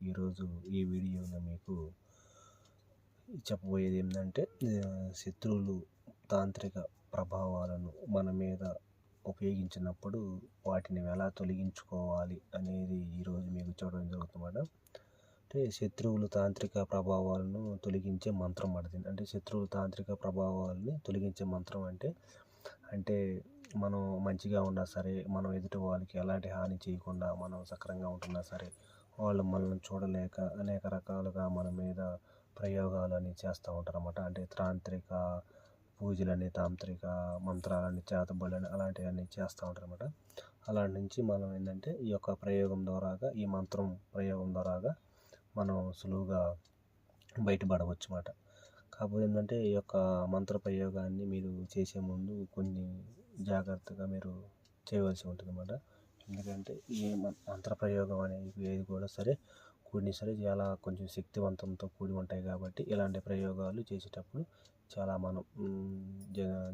ఈరోజు ఈ వీడియోలో మీకు చెప్పబోయేది ఏంటంటే శత్రువులు తాంత్రిక ప్రభావాలను మన మీద ఉపయోగించినప్పుడు వాటిని ఎలా తొలగించుకోవాలి అనేది ఈరోజు మీకు చూడడం జరుగుతుంది అంటే శత్రువులు తాంత్రిక ప్రభావాలను తొలగించే మంత్రం పడుతుంది అంటే శత్రువులు తాంత్రిక ప్రభావాలని తొలగించే మంత్రం అంటే అంటే మనం మంచిగా ఉన్నా సరే మనం ఎదుటి వాళ్ళకి ఎలాంటి హాని చేయకుండా మనం సక్రంగా ఉంటున్నా సరే వాళ్ళు మనల్ని చూడలేక అనేక రకాలుగా మన మీద ప్రయోగాలని చేస్తూ ఉంటారన్నమాట. అంటే తాంత్రిక పూజలని తాంత్రిక మంత్రాలని చేతబడులని అలాంటివన్నీ చేస్తూ ఉంటారన్నమాట. అలాంటి నుంచి మనం ఏంటంటే ఈ యొక్క ప్రయోగం ద్వారాగా ఈ మంత్రం ప్రయోగం ద్వారాగా మనం సులువుగా బయటపడవచ్చు అన్నమాట కాకపోతే ఏంటంటే ఈ యొక్క మంత్ర ప్రయోగాన్ని మీరు చేసే ముందు కొన్ని జాగ్రత్తగా మీరు చేయవలసి ఉంటుంది అన్నమాట ఎందుకంటే ఈ మంత్ర ప్రయోగం అనేది ఏది కూడా సరే కొన్ని సరే చాలా కొంచెం శక్తివంతంతో కూడి ఉంటాయి కాబట్టి ఇలాంటి ప్రయోగాలు చేసేటప్పుడు చాలా మనం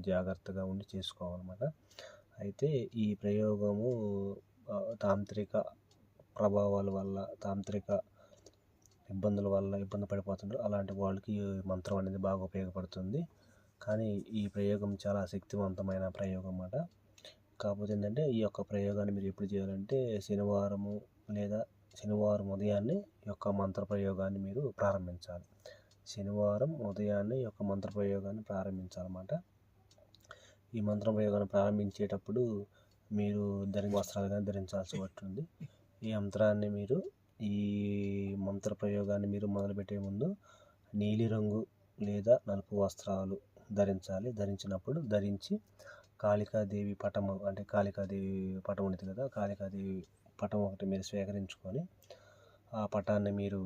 జాగ్రత్తగా ఉండి చేసుకోవాలన్నమాట. అయితే ఈ ప్రయోగము తాంత్రిక ప్రభావాల వల్ల తాంత్రిక ఇబ్బందుల వల్ల ఇబ్బంది పడిపోతుంటారు అలాంటి వాళ్ళకి మంత్రం అనేది బాగా ఉపయోగపడుతుంది. కానీ ఈ ప్రయోగం చాలా శక్తివంతమైన ప్రయోగం అన్నమాట. కాకపోతే ఏంటంటే ఈ యొక్క ప్రయోగాన్ని మీరు ఎప్పుడు చేయాలంటే శనివారము లేదా శనివారం ఉదయాన్నే ఈ యొక్క మంత్ర ప్రయోగాన్ని మీరు ప్రారంభించాలి. శనివారం ఉదయాన్నే ఈ యొక్క మంత్ర ప్రయోగాన్ని ప్రారంభించాలన్నమాట. ఈ మంత్ర ప్రయోగాన్ని ప్రారంభించేటప్పుడు మీరు ధరి వస్త్రాలు కానీ ధరించాల్సి ఉంటుంది ఈ యంత్రాన్ని మీరు ఈ మంత్ర ప్రయోగాన్ని మీరు మొదలుపెట్టే ముందు నీలిరంగు లేదా నలుపు వస్త్రాలు ధరించాలి. ధరించినప్పుడు ధరించి కాళికాదేవి పటము అంటే కాళికాదేవి పటం ఉంది కదా కాళికాదేవి పటం ఒకటి మీరు స్వీకరించుకొని ఆ పటాన్ని మీరు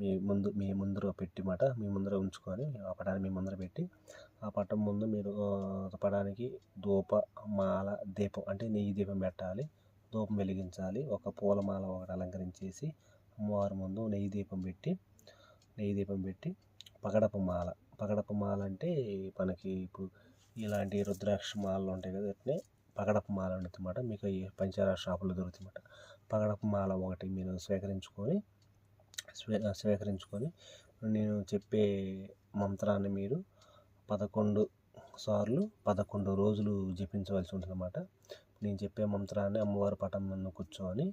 మీ ముందు మీ ముందర పెట్టి మాట మీ ముందర ఉంచుకొని ఆ పటాన్ని మీ ముందర పెట్టి ఆ పటం ముందు మీరు పటానికి ధూప మాల దీపం అంటే నెయ్యి దీపం పెట్టాలి ధూపం వెలిగించాలి ఒక పూలమాల ఒకటి అలంకరించేసి అమ్మవారి ముందు నెయ్యి దీపం పెట్టి నెయ్యి దీపం పెట్టి పగడపు మాల. పగడపు మాల అంటే మనకి ఇప్పుడు ఇలాంటి రుద్రాక్ష మాలలు ఉంటాయి కదా అట్నే పగడపు మాల ఉంటుంది మీకు ఈ పంచదార షాపులో దొరుకుతుందన్నమాట. పగడపు మాల ఒకటి మీరు స్వీకరించుకొని స్వీ స్వీకరించుకొని నేను చెప్పే మంత్రాన్ని మీరు పదకొండు సార్లు పదకొండు రోజులు జపించవలసి ఉంటుందన్నమాట. నేను చెప్పే మంత్రాన్ని అమ్మవారి పటం ముందు కూర్చొని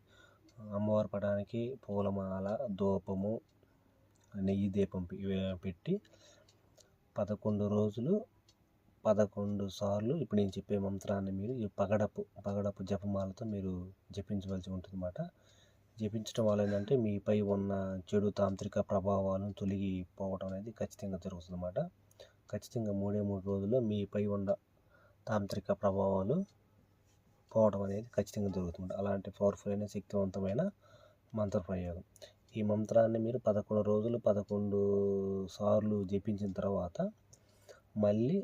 అమ్మవారి పటానికి పూలమాల ధూపము నెయ్యి దీపం పెట్టి పదకొండు రోజులు పదకొండు సార్లు ఇప్పుడు నేను చెప్పే మంత్రాన్ని మీరు ఈ పగడపు పగడపు జపమాలతో మీరు జపించవలసి ఉంటుందన్నమాట. జపించడం వల్ల ఏంటంటే మీపై ఉన్న చెడు తాంత్రిక ప్రభావాలను తొలగిపోవడం అనేది ఖచ్చితంగా జరుగుతుందన్నమాట. ఖచ్చితంగా మూడే మూడు రోజుల్లో మీపై ఉన్న తాంత్రిక ప్రభావాలు పోవడం అనేది ఖచ్చితంగా జరుగుతుంది అలాంటి పవర్ఫుల్ అయిన శక్తివంతమైన మంత్ర ప్రయోగం ఈ మంత్రాన్ని మీరు పదకొండు రోజులు పదకొండు సార్లు జపించిన తర్వాత మళ్ళీ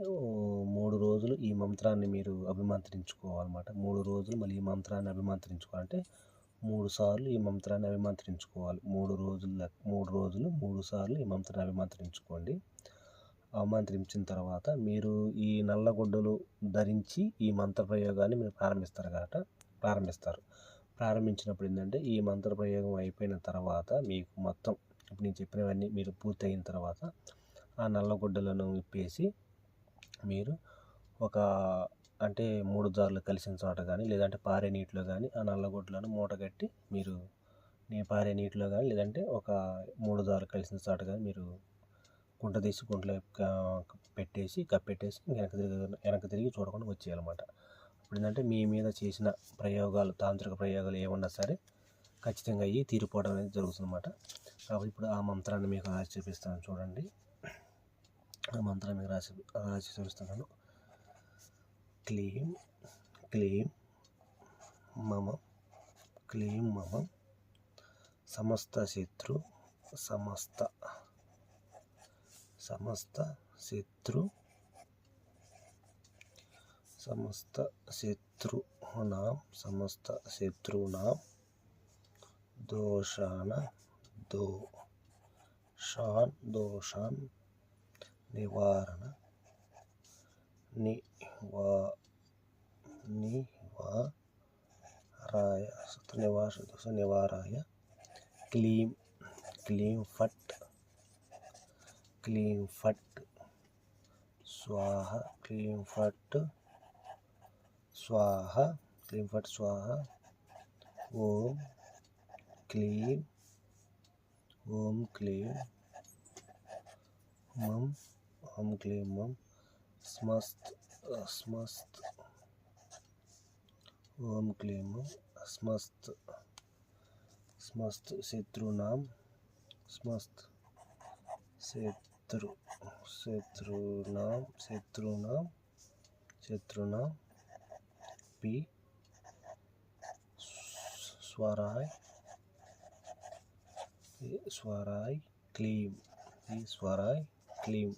మూడు రోజులు ఈ మంత్రాన్ని మీరు అభిమంత్రించుకోవాలన్నమాట. మూడు రోజులు మళ్ళీ ఈ మంత్రాన్ని అభిమంత్రించుకోవాలంటే మూడు సార్లు ఈ మంత్రాన్ని అభిమంత్రించుకోవాలి. మూడు రోజుల మూడు రోజులు మూడు సార్లు ఈ మంత్రాన్ని అభిమంత్రించుకోండి. ఆమంత్రించిన తర్వాత మీరు ఈ నల్లగొడ్డలు ధరించి ఈ మంత్ర ప్రయోగాన్ని మీరు ప్రారంభిస్తారు కాబట్టి ప్రారంభిస్తారు. ప్రారంభించినప్పుడు ఏంటంటే ఈ మంత్ర ప్రయోగం అయిపోయిన తర్వాత మీకు మొత్తం ఇప్పుడు నేను చెప్పినవన్నీ మీరు పూర్తయిన తర్వాత ఆ నల్లగుడ్డలను విప్పేసి మీరు ఒక అంటే మూడు జార్లు కలిసిన చోట కానీ లేదంటే పారే నీటిలో కానీ ఆ నల్లగుడ్డలను మూట కట్టి మీరు నీ పారే నీటిలో కానీ లేదంటే ఒక మూడు జార్లు కలిసిన చోట కానీ మీరు గుంట తీసి కుంటలో పెట్టేసి కప్పెట్టేసి వెనక తిరిగి వెనక తిరిగి చూడకుండా వచ్చేయాలన్నమాట. ఇప్పుడు ఏంటంటే మీ మీద చేసిన ప్రయోగాలు తాంత్రిక ప్రయోగాలు ఏమన్నా సరే ఖచ్చితంగా అయ్యి తీరిపోవడం అనేది జరుగుతుందన్నమాట. కాబట్టి ఇప్పుడు ఆ మంత్రాన్ని మీకు రాసి చూపిస్తాను చూడండి. ఆ మంత్రాన్ని మీకు రాసి రాసి చూపిస్తున్నాను. క్లీం క్లీం మమ క్లీం మమ సమస్త శత్రు సమస్త సమస్త శత్రు సమస్త శత్రునాం సమస్త శత్రునాం దోషాన దోషాన్ దోషాన్ నివారణ నివా నివారాయ నివాస దోష నివారాయ క్లీం క్లీం ఫట్ క్లీం ఫట్ స్వాహ క్లీం ఫట్ స్వాహ క్లీం ఫట్ స్వాహ ఓం క్లీం ఓం క్లీం మం ఓం క్లీం మం స్మస్త్ స్మస్త్ ఓం క్లీం స్మస్త్ స్మస్త్ శత్రునాం స్మస్త్ శత్రు శత్రునాం శత్రునాం శత్రునాం పి స్వరాయ్ స్వరాయ్ క్లీం ఈ స్వరాయ్ క్లీం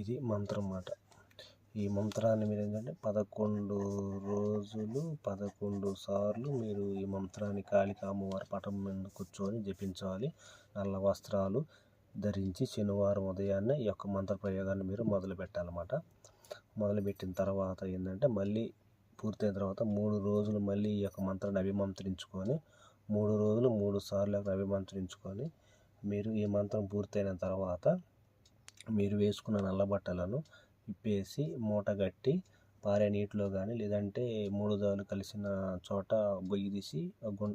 ఇది మంత్రం అన్నమాట ఈ మంత్రాన్ని మీరు ఏంటంటే పదకొండు రోజులు పదకొండు సార్లు మీరు ఈ మంత్రాన్ని కాళిక అమ్మవారి పటం మీద కూర్చొని జపించాలి. నల్ల వస్త్రాలు ధరించి శనివారం ఉదయాన్నే ఈ యొక్క మంత్ర ప్రయోగాన్ని మీరు మొదలు పెట్టాలన్నమాట. మొదలుపెట్టిన తర్వాత ఏంటంటే మళ్ళీ పూర్తయిన తర్వాత మూడు రోజులు మళ్ళీ ఈ యొక్క మంత్రాన్ని అభిమంత్రించుకొని మూడు రోజులు మూడు సార్లు అభిమంత్రించుకొని మీరు ఈ మంత్రం పూర్తయిన తర్వాత మీరు వేసుకున్న నల్ల బట్టలను విప్పేసి మూట కట్టి పారే నీటిలో కానీ లేదంటే మూడు దాలు కలిసిన చోట గొయ్యి తీసి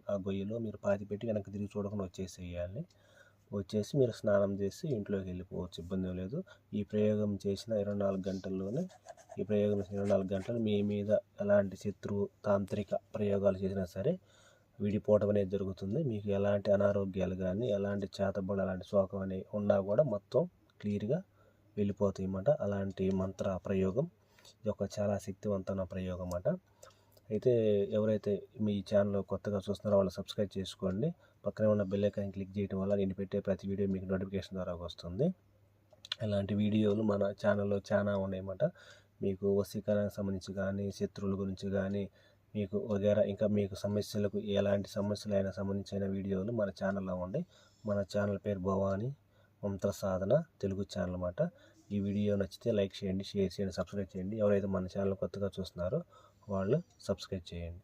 ఆ గొయ్యిలో మీరు పాతి పెట్టి వెనక్కి తిరిగి చూడకుండా వచ్చేసేయాలి. వచ్చేసి మీరు స్నానం చేసి ఇంట్లోకి వెళ్ళిపోవచ్చు ఇబ్బంది లేదు. ఈ ప్రయోగం చేసిన ఇరవై నాలుగు గంటల్లోనే ఈ ప్రయోగం చేసిన ఇరవై నాలుగు గంటలు మీ మీద ఎలాంటి శత్రు తాంత్రిక ప్రయోగాలు చేసినా సరే విడిపోవడం అనేది జరుగుతుంది. మీకు ఎలాంటి అనారోగ్యాలు కానీ ఎలాంటి చేతబడి అలాంటి శోకం అనేవి ఉన్నా కూడా మొత్తం క్లియర్గా వెళ్ళిపోతాయి అన్నమాట అలాంటి మంత్ర ప్రయోగం ఇది ఒక చాలా శక్తివంతమైన ప్రయోగం అన్నమాట అయితే ఎవరైతే మీ ఛానల్ కొత్తగా చూస్తున్నారో వాళ్ళు సబ్స్క్రైబ్ చేసుకోండి. పక్కనే ఉన్న బెల్ ఐకాన్ క్లిక్ చేయడం వల్ల నేను పెట్టే ప్రతి వీడియో మీకు నోటిఫికేషన్ ద్వారా వస్తుంది. ఇలాంటి వీడియోలు మన ఛానల్లో చాలా ఉన్నాయన్నమాట. మీకు వసీకరణకు సంబంధించి కానీ శత్రువుల గురించి కానీ మీకు వగేరా ఇంకా మీకు సమస్యలకు ఎలాంటి సమస్యలు అయినా సంబంధించిన వీడియోలు మన ఛానల్లో ఉన్నాయి. మన ఛానల్ పేరు భవానీ మంత్ర సాధన తెలుగు ఛానల్ అన్నమాట. ఈ వీడియో నచ్చితే లైక్ చేయండి షేర్ చేయండి సబ్స్క్రైబ్ చేయండి. ఎవరైతే మన ఛానల్ కొత్తగా చూస్తున్నారో వాళ్ళు సబ్స్క్రైబ్ చేయండి.